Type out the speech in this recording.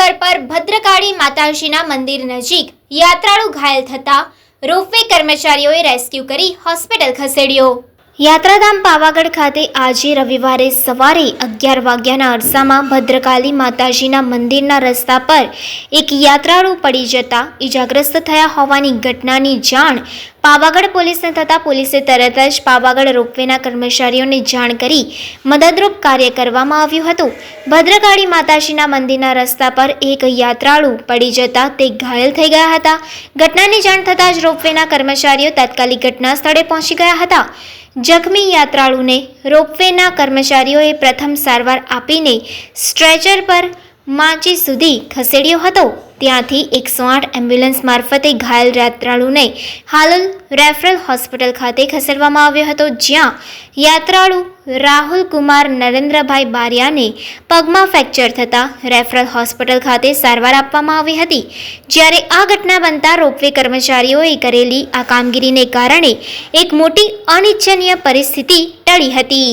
ડુંગર પર ભદ્રકાળી માતાજીના મંદિર નજીક યાત્રાળુ ઘાયલ થતા રોપવે કર્મચારીઓએ રેસ્ક્યુ કરી હોસ્પિટલ ખસેડ્યો. યાત્રાધામ પાવાગઢ ખાતે આજે રવિવારે સવારે અગિયાર વાગ્યાના અરસામાં ભદ્રકાળી માતાજીના મંદિરના રસ્તા પર એક યાત્રાળુ પડી જતા ઇજાગ્રસ્ત થયા હોવાની ઘટનાની જાણ પાવાગઢ પોલીસને થતાં પોલીસે તરત જ પાવાગઢ રોપવેના કર્મચારીઓને જાણ કરી મદદરૂપ કાર્ય કરવામાં આવ્યું હતું. ભદ્રકાળી માતાજીના મંદિરના રસ્તા પર એક યાત્રાળુ પડી જતા તે ઘાયલ થઈ ગયા હતા. ઘટનાની જાણ થતાં જ રોપવેના કર્મચારીઓ તાત્કાલિક ઘટના સ્થળે પહોંચી ગયા હતા. જખમી યાત્રાળુને રોપવેના કર્મચારીઓએ પ્રથમ સારવાર આપીને સ્ટ્રેચર પર માચી સુધી ખસેડ્યો હતો. ત્યાંથી એકસો આઠ એમ્બ્યુલન્સ મારફતે ઘાયલ યાત્રાળુને હાલોલ રેફરલ હોસ્પિટલ ખાતે ખસેડવામાં આવ્યો હતો, જ્યાં યાત્રાળુ રાહુલ કુમાર નરેન્દ્રભાઈ બારિયાને પગમાં ફ્રેક્ચર થતાં રેફરલ હોસ્પિટલ ખાતે સારવાર આપવામાં આવી હતી, જ્યારે આ ઘટના બનતા રોપવે કર્મચારીઓએ કરેલી આ કામગીરીને કારણે એક મોટી અનિચ્છનીય પરિસ્થિતિ ટળી હતી.